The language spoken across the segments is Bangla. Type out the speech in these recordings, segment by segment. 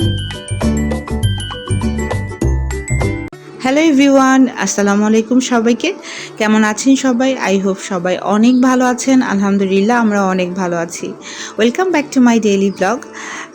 you. হ্যালো এভরিওয়ান আসসালামু আলাইকুম সবাইকে। কেমন আছেন সবাই? আই হোপ সবাই অনেক ভালো আছেন। আলহামদুলিল্লাহ, আমরা অনেক ভালো আছি। Welcome back to my daily blog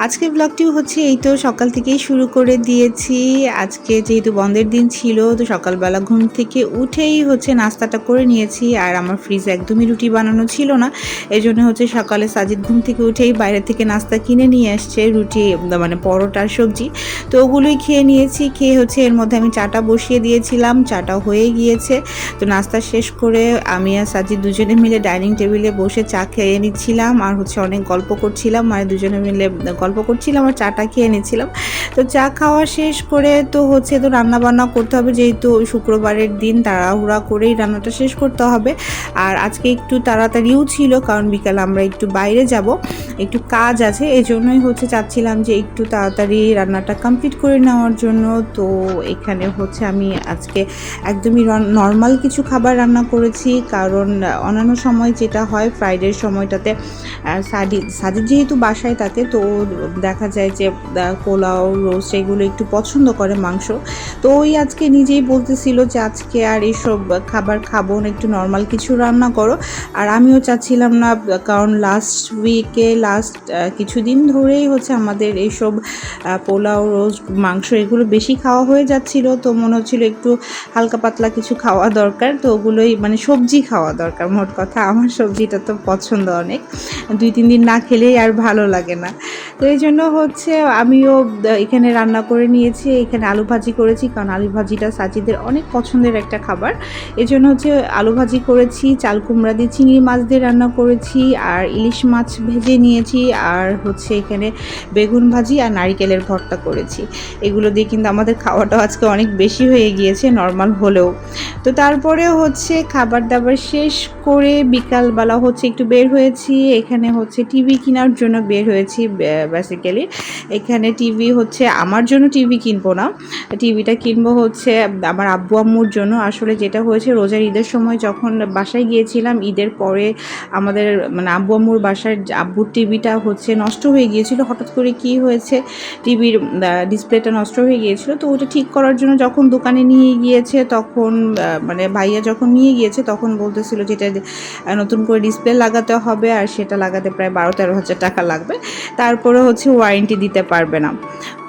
আজকের ব্লগটিও হচ্ছে এই তো, সকাল থেকেই শুরু করে দিয়েছি। আজকে যেহেতু বন্ধের দিন ছিল, তো সকালবেলা ঘুম থেকে উঠেই হচ্ছে নাস্তাটা করে নিয়েছি। আর আমার ফ্রিজে একদমই রুটি বানানো ছিল না। এই জন্য হচ্ছে সকালে সাজিদ ঘুম থেকে উঠেই বাইরে থেকে নাস্তা কিনে নিয়ে আসছে, রুটি মানে পরোটার সবজি। তো ওগুলোই খেয়ে নিয়েছি। খেয়ে হচ্ছে এর মধ্যে আমি চাটা বসিয়ে দিয়েছিলাম চাটা হয়ে গিয়েছে। তো নাস্তা শেষ করে আমি আর সাজিদ দুজনে মিলে ডাইনিং টেবিলে বসে চা খেয়ে নিচ্ছিলাম আর হচ্ছে অনেক গল্প করছিলাম। মানে দুজনে মিলে গল্প করছিলাম আর চাটা খেয়ে নিচ্ছিলাম। তো চা খাওয়া শেষ করে তো হচ্ছে তো রান্না বান্না করতে হবে যেহেতু শুক্রবারের দিন তাড়াহুড়া করেই রান্নাটা শেষ করতে হবে। আর আজকে একটু তাড়াতাড়িও ছিল কারণ বিকাল আমরা একটু বাইরে যাব, একটু কাজ আছে এই জন্যই হচ্ছে চাচ্ছিলাম যে একটু তাড়াতাড়ি রান্নাটা কমপ্লিট করে নেওয়ার জন্য। তো এখানে হচ্ছে আমি আজকে একদমই নর্মাল কিছু খাবার রান্না করেছি। কারণ অন্যান্য সময় যেটা হয় ফ্রাইডের সময়টাতে সাদি, সাদির যেহেতু বাসায় তাতে, তো দেখা যায় যে পোলাও, রোস্ট এগুলো একটু পছন্দ করে মাংস। তো ওই আজকে নিজেই বলতেছিল যে, আজকে আর এইসব খাবার খাব না, একটু নর্মাল কিছু রান্না করো। আর আমিও চাচ্ছিলাম না, কারণ লাস্ট উইকে লাস্ট কিছুদিন ধরেই হচ্ছে আমাদের এইসব পোলাও, রোস্ট, মাংস এগুলো বেশি খাওয়া হয়ে যাচ্ছিল। তো মনে হচ্ছিল একটু হালকা পাতলা কিছু খাওয়া দরকার। তো ওগুলোই মানে সবজি খাওয়া দরকার, মোট কথা। আমার সবজিটা তো পছন্দ অনেক। দুই, তিন দিন না খেলেই আর ভালো লাগে না। তো এই জন্য হচ্ছে আমিও এখানে রান্না করে নিয়েছি, এখানে আলু ভাজি করেছি, কারণ আলু ভাজিটা সাজিদের অনেক পছন্দের একটা খাবার। এই জন্য হচ্ছে আলু ভাজি করেছি, চাল কুমড়া দিয়ে চিংড়ি মাছ দিয়ে রান্না করেছি, আর ইলিশ মাছ ভেজে নিয়েছি, আর হচ্ছে এখানে বেগুন ভাজি আর নারিকেলের ভর্তা করেছি। এগুলো দিয়ে কিন্তু আমাদের খাওয়াটাও আজকে অনেক বেশি হয়ে গিয়েছে, নর্মাল হলেও। তো তারপরে হচ্ছে খাবার দাবার শেষ করে বিকালবেলা হচ্ছে একটু বের হয়েছি, এখানে হচ্ছে টিভি কেনার জন্য বের হয়েছি বেসিক্যালি এখানে টিভি হচ্ছে আমার জন্য টিভি কিনবো না। টিভিটা কিনবো হচ্ছে আমার আব্বু আম্মুর জন্য। আসলে যেটা হয়েছে, রোজার ঈদের সময় যখন বাসায় গিয়েছিলাম, ঈদের পরে আমাদের মানে আব্বু আম্মুর বাসার আব্বুর টিভিটা হচ্ছে নষ্ট হয়ে গিয়েছিল। হঠাৎ করে কি হয়েছে, টিভির ডিসপ্লেটা নষ্ট হয়ে গিয়েছিল। তো ওটা ঠিক করার জন্য যখন দোকানে নিয়ে গিয়েছে, তখন মানে ভাইয়া যখন নিয়ে গিয়েছে, তখন বলতেছিল যেটা নতুন করে ডিসপ্লে লাগাতে হবে আর সেটা লাগাতে প্রায় বারো তেরো হাজার টাকা লাগবে। তারপরে হচ্ছে ওয়ারেন্টি দিতে পারবে না।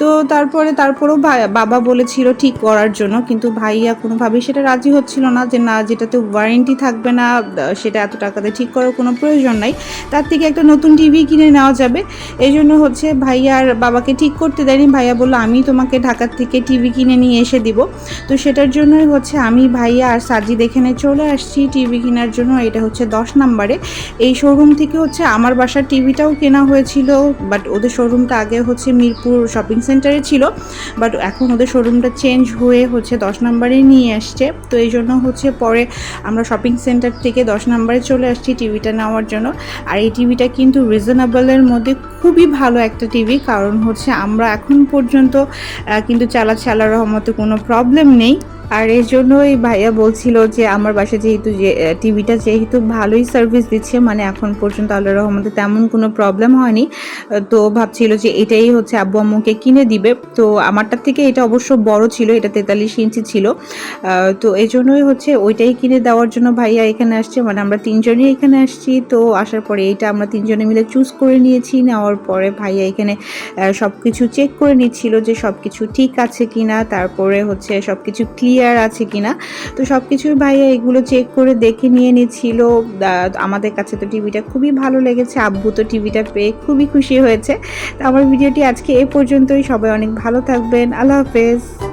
তো তারপরে, তারপরেও বাবা বলেছিল ঠিক করার জন্য, কিন্তু ভাইয়া কোনোভাবেই সেটা রাজি হচ্ছিল না যে না, যেটাতে ওয়ারেন্টি থাকবে না সেটা এত টাকাতে ঠিক করার কোনো প্রয়োজন নাই। তার থেকে একটা নতুন টিভি কিনে নেওয়া যাবে। এই জন্য হচ্ছে ভাইয়া আর বাবাকে ঠিক করতে দেয়নি। ভাইয়া বলল, আমি তোমাকে ঢাকার থেকে টিভি কিনে নিয়ে এসে দিব। তো সেটার জন্যই হচ্ছে আমি, ভাইয়া আর সাজিদ এখানে চলে আসছি টিভি কেনার জন্য। এটা হচ্ছে দশ নাম্বারে। এই শোরুম থেকে হচ্ছে আমার বাসার টিভিটাও কেনা হয়েছিল বাট ওদের শোরুমটা আগে হচ্ছে মিরপুর শপিং সেন্টারে ছিল বাট এখন ওদের শোরুমটা চেঞ্জ হয়ে হচ্ছে দশ নম্বরে নিয়ে আসছে। তো এই জন্য হচ্ছে পরে আমরা শপিং সেন্টার থেকে দশ নম্বরে চলে আসছি টিভিটা নেওয়ার জন্য। আর এই টিভিটা কিন্তু রিজনেবলের মধ্যে খুবই ভালো একটা টিভি, কারণ হচ্ছে আমরা এখন পর্যন্ত কিন্তু চালা আল্লাহ রহমতে কোনো প্রবলেম নেই। আর এর জন্যই ভাইয়া বলছিল যে আমার বাসায় যেহেতু যে টিভিটা যেহেতু ভালোই সার্ভিস দিচ্ছে মানে এখন পর্যন্ত আল্লাহ রহমতে তেমন কোনো প্রবলেম হয়নি। তো ভাবছিল যে এটাই হচ্ছে আব্বু আম্মুকে কিনে দিবে। তো আমারটার থেকে এটা অবশ্য বড় ছিল, এটা তেতাল্লিশ ইঞ্চি ছিল। তো এই জন্যই হচ্ছে ওইটাই কিনে দেওয়ার জন্য ভাইয়া এখানে আসছে মানে আমরা তিনজনই এখানে আসছি। তো আসার পরে এইটা আমরা তিনজনে মিলে চুজ করে নিয়েছি, নেওয়ার পরে ভাইয়া এখানে সব কিছু চেক করে নিচ্ছিল যে সব কিছু ঠিক আছে কিনা। তারপরে হচ্ছে সব কিছু ক্লিয়ার আছে কিনা। তো সব কিছুই ভাইয়া এগুলো চেক করে দেখে নিয়ে নিচ্ছিল। আমাদের কাছে তো টিভিটা খুবই ভালো লেগেছে। আব্বু তো টিভিটা পেয়ে খুবই খুশি হয়েছে। তো আমার ভিডিওটি আজকে এ পর্যন্তই। সবাই অনেক ভালো থাকবেন। আল্লাহ হাফেজ।